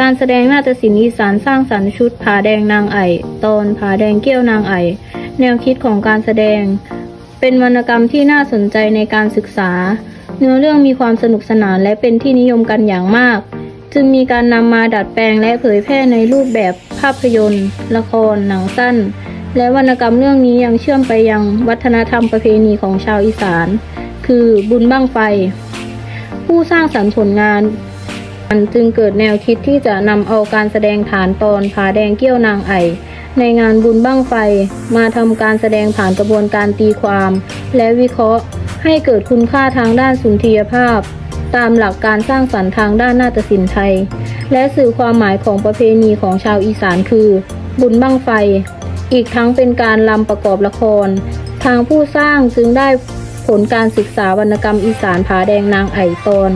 การแสดงนาฏศิลป์อีสานสร้างสรรค์ชุดผาแดงนางไอ่ตอนผาแดงเกี้ยวนางไอ่แนวคิดของการแสดง เป็นวรรณกรรมที่น่าสนใจในการศึกษา เนื้อเรื่องมีความสนุกสนานและเป็นที่นิยมกันอย่างมาก จึงมีการนำมาดัดแปลงและเผยแพร่ในรูปแบบภาพยนตร์ ละคร หนังสั้น และวรรณกรรมเรื่องนี้ยังเชื่อมไปยังวัฒนธรรมประเพณีของชาวอีสาน คือบุญบั้งไฟ ผู้สร้างสรรค์ผลงาน มันจึงเกิดแนวคิดที่จะนำเอาการแสดงฐานตอนผาแดงเกี้ยวนางไอ ในงานบุญบั้งไฟ มาทำการแสดงผ่านกระบวนการตีความ และวิเคราะห์ ให้เกิดคุณค่าทางด้านสุนทรียภาพ ตามหลักการสร้างสรรค์ทางด้านนาฏศิลป์ไทย และสื่อความหมายของประเพณีของชาวอีสานคือ บุญบั้งไฟ อีกทั้งเป็นการลำประกอบละคร ทางผู้สร้างจึงได้ผลการศึกษาวรรณกรรมอีสานผาแดงนางไอตอน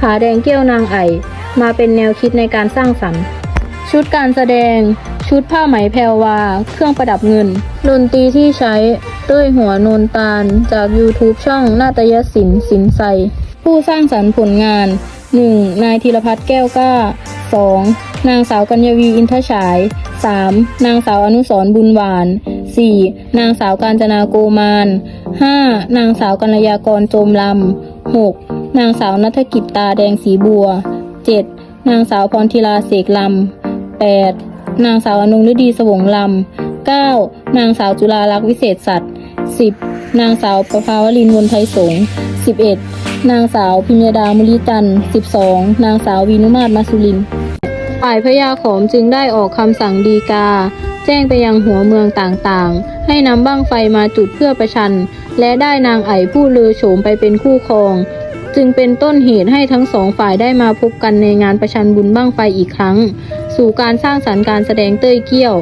ผาแดงเกี้ยวนางไอ มาเป็นแนวคิดในการสร้างสรรค์ ชุดการแสดง ชุดผ้าไหมแพรวา เครื่องประดับเงินดนตรีที่ใช้เต้ยหัวโนนตาล จาก YouTube ช่องนาตยศิลป์สินไซผู้สร้างสรรค์ผลงาน 1. นายธีรพัฒน์แก้วกล้า 2. นางสาวกัญญวีอินทฉาย 3. นางสาวอนุสรบุญหวาน 4. นางสาวกาญจนาโกมาน 5. นางสาวกัญญากรโจมลำ 6. นางสาวนัฐกิจตาแดงสีบัว 7. นางสาวพรธิลาเสกลำ 8. นางสาวอนงฤดีสวงลำ 9. นางสาวจุฬาลักษณ์วิเศษสัตว์ 10. นางสาวประภาวรินวนไทยสงฆ์ 11. นางสาวพิมยดามุลิจันทร์ 12. นางสาววีนุมาตมาสุรินฝ่ายพญาขอมจึงได้ออกคำสั่งดีกา แจ้งไปยังหัวเมืองต่างๆ ให้นำบั้งไฟมาจุดเพื่อประชัน และได้นางไอผู้ลือโฉมไปเป็นคู่ครอง จึงเป็นต้นเหตุให้ทั้งสองฝ่ายได้มาพบกันในงานประชันบุญบั้งไฟอีกครั้ง สู่การสร้างสรรค์การแสดงเต้ยเกี้ยว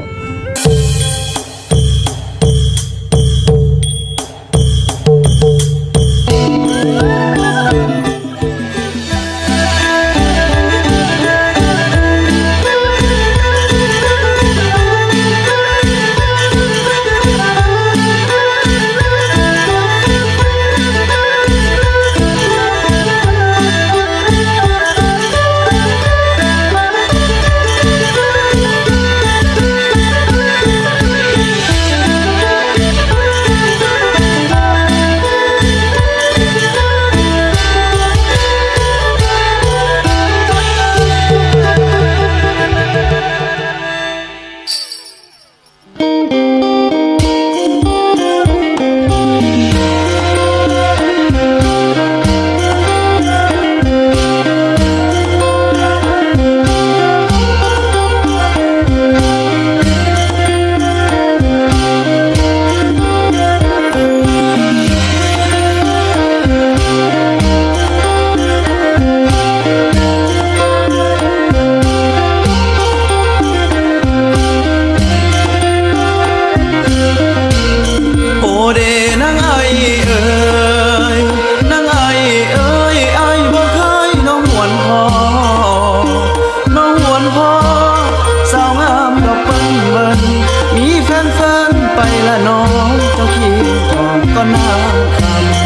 ไปละน้องเจ้าขี้ทองก็น่าคำ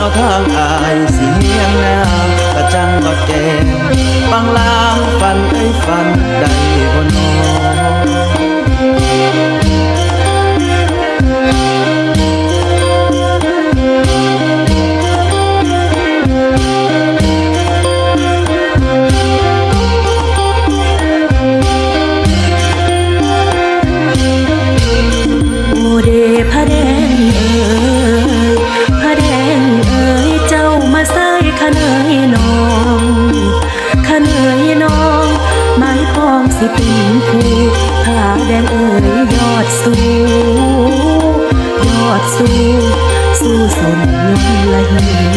เอาทางอายเสียงนากระจังบักแกปังลางฝันไอ้ยฝันได้บ่นอ สู้ยอดสู้สู้สนยมละเหี่ย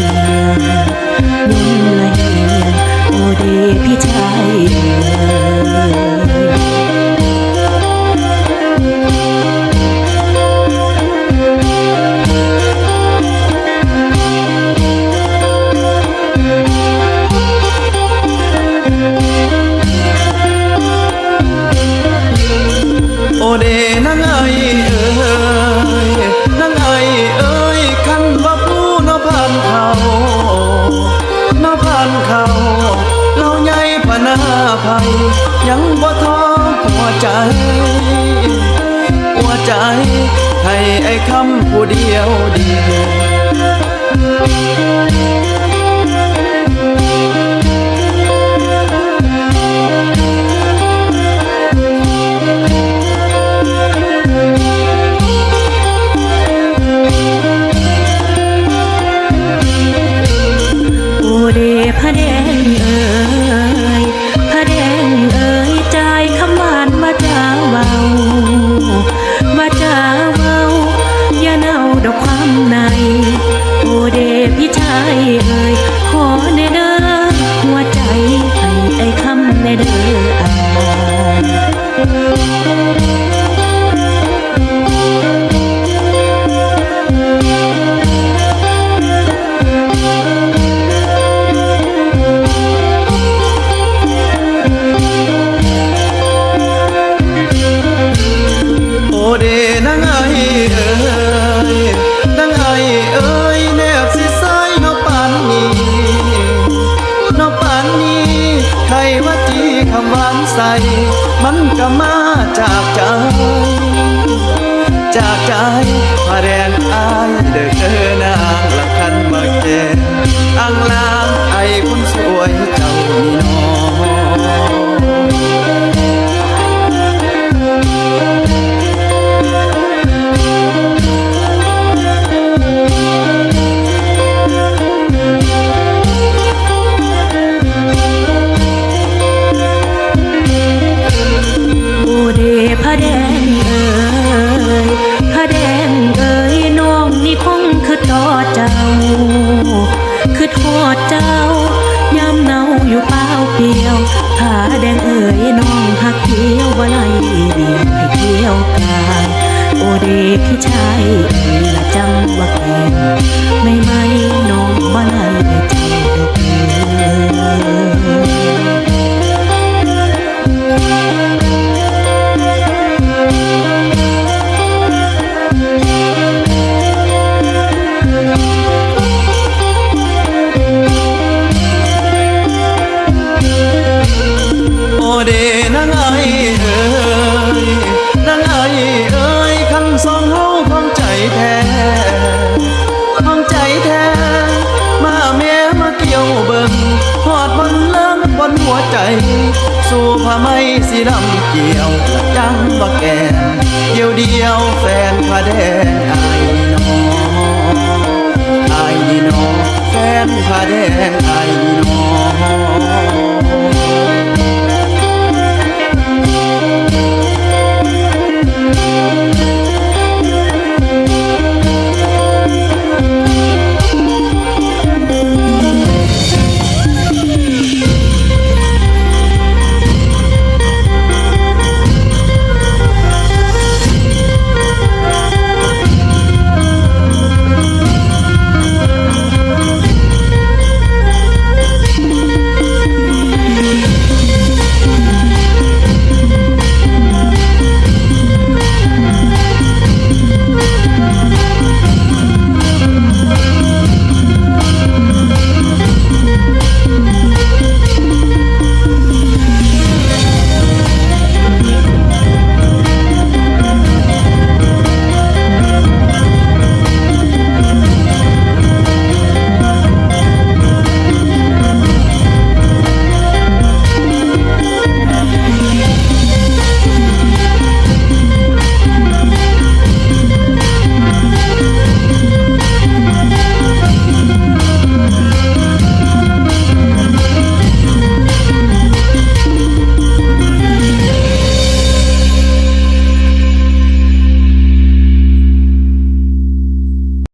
เดียวดียวโอเดพระแดงเออ ใส มันก็มาจากใจ จากใจพาแรงอายเด้อเธอนางละคันมาเก่อังลา บินให้เที่ยวการโอเดพี่ชายเอ๋ยละจำว่าแกงไม่ไม่ สู่พะไม่สีดำเกี่ยวจังบะแกนเดียวเดียวแฟนพระแดงไอ้นอไอ้นอแฟนพระแดงไอ้นอ